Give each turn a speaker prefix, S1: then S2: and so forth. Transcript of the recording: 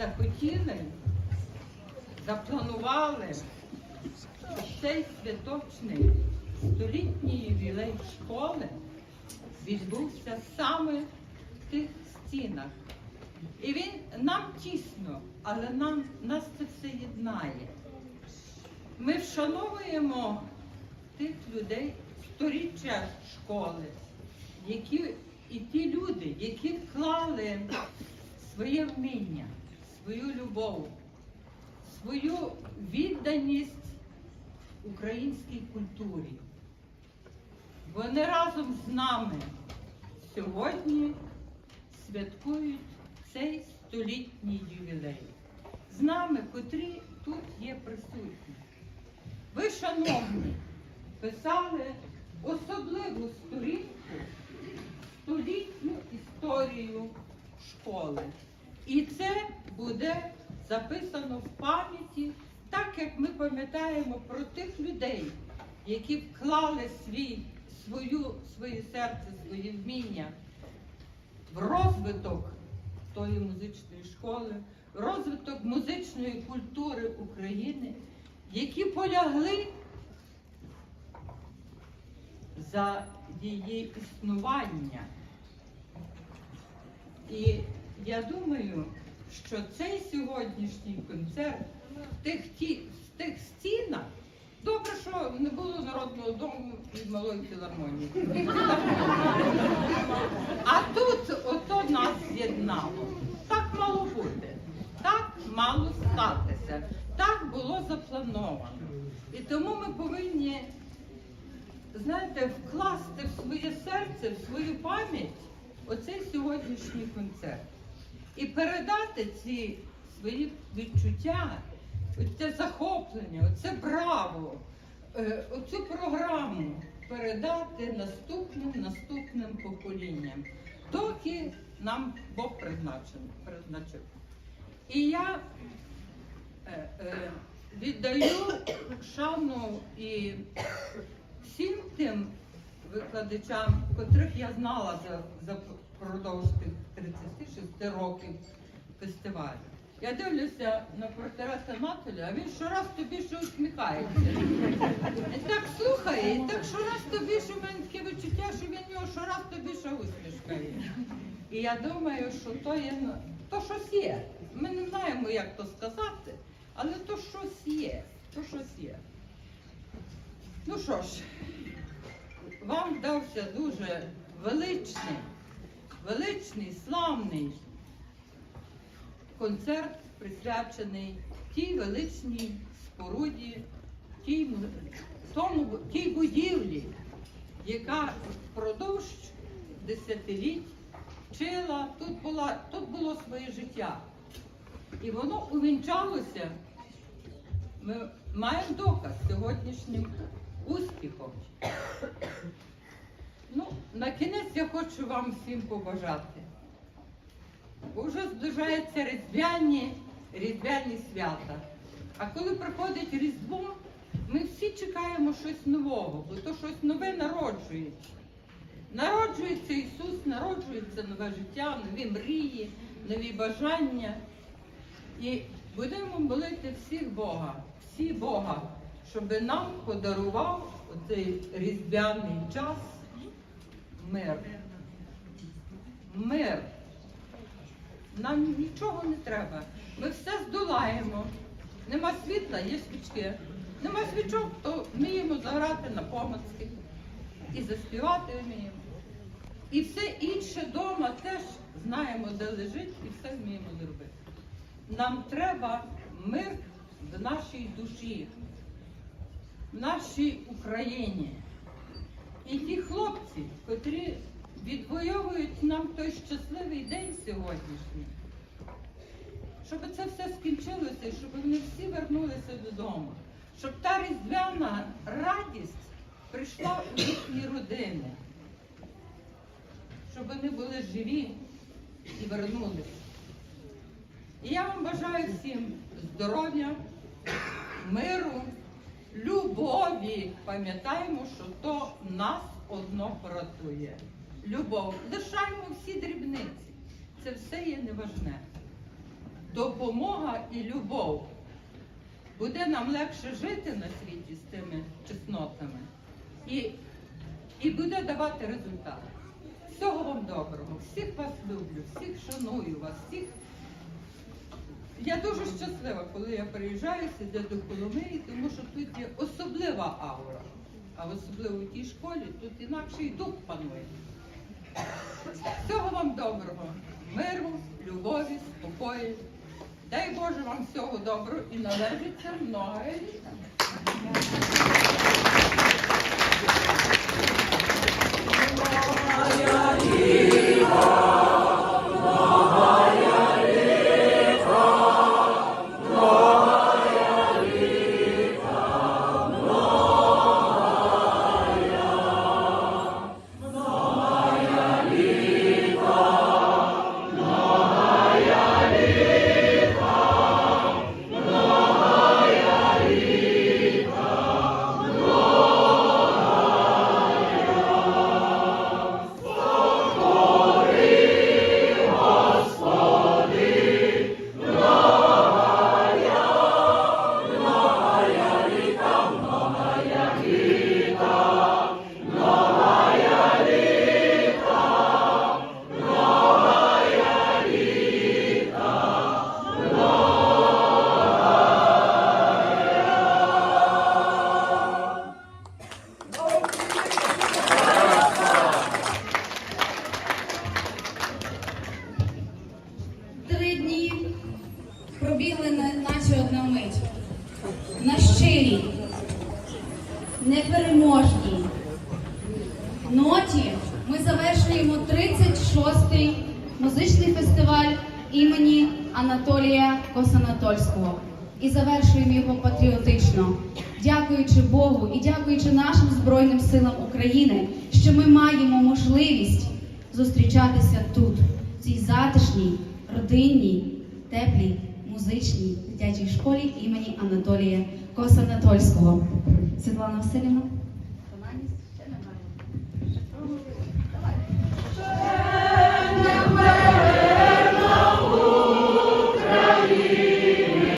S1: захотіли, запланували цей святочний столітній ювілей школи відбувся саме в тих стінах. І він нам тісно, але нам, нас це все єднає. Ми вшановуємо тих людей сторіччя школи, які, і ті люди, які вклали своє вміння, свою любов, свою відданість українській культурі. Вони разом з нами сьогодні святкують цей столітній ювілей. З нами, котрі тут є присутні. Ви, шановні, писали особливу сторінку, столітню історію школи. І це буде записано в пам'яті, так як ми пам'ятаємо про тих людей, які вклали свій, свою, своє серце, своє вміння в розвиток тої музичної школи, розвиток музичної культури України, які полягли за її існування. І я думаю, що цей сьогоднішній концерт в тих, ті, в тих стінах, добре, що не було народного дому і малої філармонії. А тут ото нас з'єднало. Так мало бути, так мало статися, так було заплановано. І тому ми повинні, знаєте, вкласти в своє серце, в свою пам'ять оцей сьогоднішній концерт. І передати ці свої відчуття, це захоплення, оце браво, е, оцю програму передати наступним наступним поколінням, доки нам Бог призначив. І я е, е, віддаю шану і всім тим викладачам, котрих я знала за, за впродовж тих 36 років фестивалю. Я дивлюся на портрет Анатолія, а він щораз тобі ще усміхається. І так слухає, і так щораз тобі, що в мене таке відчуття, що він його щораз тобі ще усмішка є. І я думаю, що то є ну, то щось є. Ми не знаємо, як то сказати, але то щось є. То щось є. Ну що ж, вам вдався дуже величний, величний, славний концерт, присвячений тій величній споруді, тій, тому, тій будівлі, яка впродовж десятиліть вчила, тут, була, тут було своє життя. І воно увінчалося. Ми маємо доказ сьогоднішнім успіхом. Ну, на кінець я хочу вам всім побажати. Бо вже зближаються різдвяні, різдвяні свята. А коли приходить Різдво, ми всі чекаємо щось нового, бо то щось нове народжується. Народжується Ісус, народжується нове життя, нові мрії, нові бажання. І будемо молити всіх Бога, всі Бога, щоб нам подарував оцей різдвяний час мир. Мир. Нам нічого не треба. Ми все здолаємо. Нема світла, є свічки. Нема свічок, то вміємо заграти на помацьки і заспівати вміємо. І все інше вдома теж знаємо, де лежить, і все вміємо зробити. Нам треба мир в нашій душі, в нашій Україні. І ті хлопці, котрі відвоюють нам той щасливий день сьогоднішній, щоб це все скінчилося, і щоб вони всі вернулися додому, щоб та різдвяна радість прийшла у їхні родини, щоб вони були живі і вернулися. І я вам бажаю всім здоров'я, миру, любові. Пам'ятаємо, що то нас одно поратує. Любов. Лишаємо всі дрібниці. Це все є неважне. допомога і любов. Буде нам легше жити на світі з тими чеснотами і, і буде давати результат. Всього вам доброго, всіх вас люблю, всіх шаную вас, всіх. Я дуже щаслива, коли я приїжджаю сюди до Коломиї, тому що тут є особлива аура. А особливо в тій школі тут інакший дух панує. Всього вам доброго, миру, любові, спокою. Дай Боже вам всього доброго і належиться много літа.
S2: Непереможній ноті ми завершуємо 36-й музичний фестиваль імені Анатолія Косанатольського. І завершуємо його патріотично, дякуючи Богу і дякуючи нашим Збройним силам України, що ми маємо можливість зустрічатися тут, в цій затишній, родинній, теплій, музичній дитячій школі імені Анатолія Косанатольського. Світлана Васильівна.